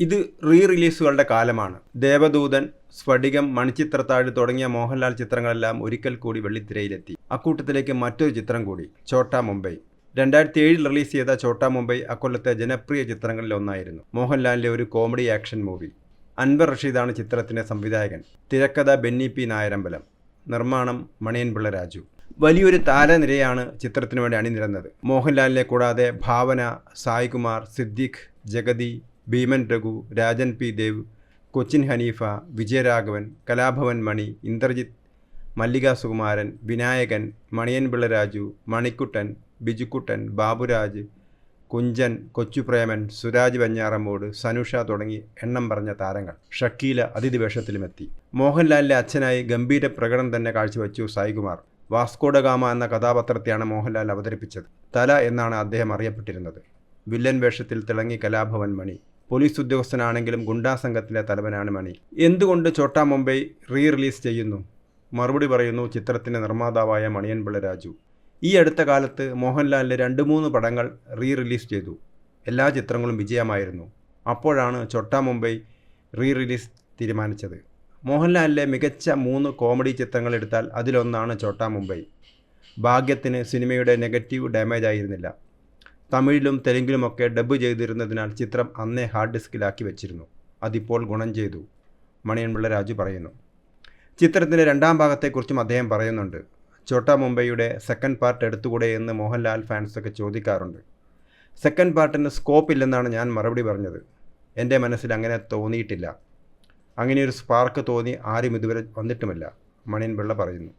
ഇത് റീ റിലീസുകളുടെ കാലമാണ്. ദേവദൂതൻ സ്ഫടികം മണിച്ചിത്രത്താഴ് തുടങ്ങിയ മോഹൻലാൽ ചിത്രങ്ങളെല്ലാം ഒരിക്കൽ കൂടി വെള്ളിത്തിരയിലെത്തി. അക്കൂട്ടത്തിലേക്ക് മറ്റൊരു ചിത്രം കൂടി ഛോട്ടാ മുംബൈ. രണ്ടായിരത്തി ഏഴിൽ റിലീസ് ചെയ്ത ഛോട്ടാ മുംബൈ അക്കൊല്ലത്തെ ജനപ്രിയ ചിത്രങ്ങളിൽ ഒന്നായിരുന്നു. മോഹൻലാലിന്റെ ഒരു കോമഡി ആക്ഷൻ മൂവി. അൻവർ റഷീദാണ് ചിത്രത്തിന്റെ സംവിധായകൻ. തിരക്കഥ ബെന്നി പി നായരമ്പലം. നിർമ്മാണം മണിയൻപിള്ള രാജു. വലിയൊരു താരനിരയാണ് ചിത്രത്തിനു വേണ്ടി അണിനിരന്നത്. മോഹൻലാലിനെ കൂടാതെ ഭാവന സായികുമാർ സിദ്ദിഖ് ജഗതി ഭീമൻ രഘു രാജൻ പി ദേവ് കൊച്ചിൻ ഹനീഫ വിജയരാഘവൻ കലാഭവൻ മണി ഇന്ദ്രജിത്ത് മല്ലിക സുകുമാരൻ വിനായകൻ മണിയൻപിള്ള രാജു മണിക്കുട്ടൻ ബിജുക്കുട്ടൻ ബാബുരാജ് കുഞ്ചൻ കൊച്ചുപ്രേമൻ സുരാജ് വെഞ്ഞാറമ്മോട് സനുഷ തുടങ്ങി എണ്ണം പറഞ്ഞ താരങ്ങൾ. ഷക്കീല അതിഥി വേഷത്തിലുമെത്തി മോഹൻലാലിന്റെ അച്ഛനായി ഗംഭീര പ്രകടനം തന്നെ കാഴ്ചവെച്ചു സായികുമാർ. വാസ്കോഡഗാമ എന്ന കഥാപാത്രത്തെയാണ് മോഹൻലാൽ അവതരിപ്പിച്ചത്. തല എന്നാണ് അദ്ദേഹം അറിയപ്പെട്ടിരുന്നത്. വില്ലൻ വേഷത്തിൽ തിളങ്ങി കലാഭവൻ മണി. പോലീസ് ഉദ്യോഗസ്ഥനാണെങ്കിലും ഗുണ്ടാ സംഘത്തിലെ തലവനാണ് മണി. എന്തുകൊണ്ട് ചോട്ടാ മുംബൈ റീ റിലീസ് ചെയ്യുന്നു? മറുപടി പറയുന്നു ചിത്രത്തിന്റെ നിർമ്മാതാവായ മണിയൻപിള്ള രാജു. ഈ അടുത്ത കാലത്ത് മോഹൻലാലിന്റെ രണ്ട് മൂന്ന് പടങ്ങൾ റീ റിലീസ് ചെയ്തു. എല്ലാ ചിത്രങ്ങളും വിജയമായിരുന്നു. അപ്പോഴാണ് ചൊട്ടാ മുംബൈ റീ റിലീസ് തീരുമാനിച്ചത്. മോഹൻലാലിലെ മികച്ച മൂന്ന് കോമഡി ചിത്രങ്ങൾ എടുത്താൽ അതിലൊന്നാണ് ചോട്ടാ മുംബൈ. ഭാഗ്യത്തിന് സിനിമയുടെ നെഗറ്റീവ് ഡാമേജ് ആയിരുന്നില്ല. തമിഴിലും തെലുങ്കിലുമൊക്കെ ഡബ് ചെയ്തിരുന്നതിനാൽ ചിത്രം അന്നേ ഹാർഡ് ഡിസ്കിലാക്കി വെച്ചിരുന്നു. അതിപ്പോൾ ഗുണം ചെയ്തു. മണിയൻപിള്ള രാജു പറയുന്നു. ചിത്രത്തിന്റെ രണ്ടാം ഭാഗത്തെക്കുറിച്ചും അദ്ദേഹം പറയുന്നുണ്ട്. ചോട്ടാ മുംബൈയുടെ സെക്കൻഡ് പാർട്ട് എടുത്തുകൂടെ എന്ന് മോഹൻലാൽ ഫാൻസൊക്കെ ചോദിക്കാറുണ്ട്. സെക്കൻഡ് പാർട്ടിന് സ്കോപ്പ് ഇല്ലെന്നാണ് ഞാൻ മറുപടി പറഞ്ഞത്. എന്റെ മനസ്സിൽ അങ്ങനെ തോന്നിയിട്ടില്ല. അങ്ങനെയൊരു സ്പാർക്ക് തോന്നി ആരും ഇതുവരെ വന്നിട്ടുമില്ല മണിയൻപിള്ള പറയുന്നു.